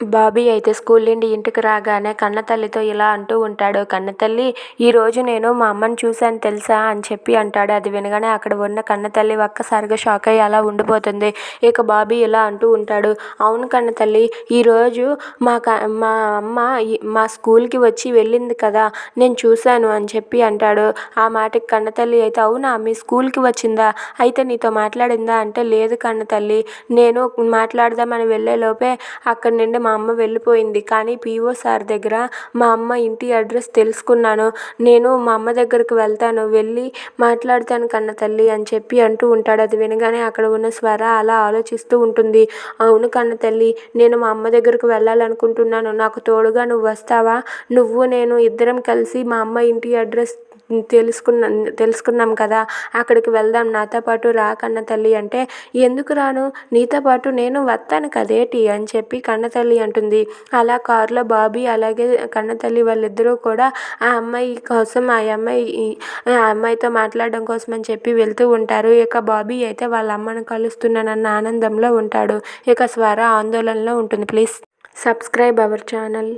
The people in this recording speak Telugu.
బాబీ అయితే స్కూల్ నుండి ఇంటికి రాగానే కన్నతల్లితో ఇలా అంటూ ఉంటాడు. కన్నతల్లి ఈరోజు నేను మా అమ్మని చూశాను తెలుసా? అని చెప్పి అంటాడు. అది వినగానే అక్కడ ఉన్న కన్నతల్లి ఒక్కసారిగా షాక్ అయ్యి అలా ఉండిపోతుంది. ఇక బాబీ ఇలా అంటూ ఉంటాడు. అవును కన్నతల్లి ఈరోజు మా క మా అమ్మ మా స్కూల్కి వచ్చి వెళ్ళింది కదా నేను చూశాను అని చెప్పి అంటాడు. ఆ మాటకి కన్నతల్లి అయితే అవునా మీ స్కూల్కి వచ్చిందా? అయితే నీతో మాట్లాడిందా? అంటే లేదు కన్నతల్లి నేను మాట్లాడదామని వెళ్ళే లోపే అక్కడి నుండి మా అమ్మ వెళ్ళిపోయింది. కానీ పీఓ సార్ దగ్గర మా అమ్మ ఇంటి అడ్రస్ తెలుసుకున్నాను. నేను మా అమ్మ దగ్గరకు వెళ్తాను. వెళ్ళి మాట్లాడతాను కన్న తల్లి అని చెప్పి అంటూ ఉంటాడు. అది వినగానే అక్కడ ఉన్న స్వర అలా ఆలోచిస్తూ ఉంటుంది. అవును కన్న తల్లి నేను మా అమ్మ దగ్గరకు వెళ్ళాలనుకుంటున్నాను. నాకు తోడుగా నువ్వు వస్తావా? నువ్వు నేను ఇద్దరం కలిసి మా అమ్మ ఇంటి అడ్రస్ తెలుసుకున్న తెలుసుకున్నాం కదా అక్కడికి వెళ్దాం నాతో పాటు రా కన్న తల్లి అంటే ఎందుకు రాను? నీతో పాటు నేను వస్తాను కదేటి అని చెప్పి కన్న తల్లి అంటుంది. అలా కారులో బాబీ అలాగే కన్న తల్లి వాళ్ళిద్దరూ కూడా ఆ అమ్మాయి కోసం ఆ అమ్మాయి ఆ అమ్మాయితో మాట్లాడడం కోసం అని చెప్పి వెళ్తూ ఉంటారు. ఇక బాబీ అయితే వాళ్ళ అమ్మను కలుస్తున్నానన్న ఆనందంలో ఉంటాడు. ఇక స్వర ఆందోళనలో ఉంటుంది. Please subscribe our channel.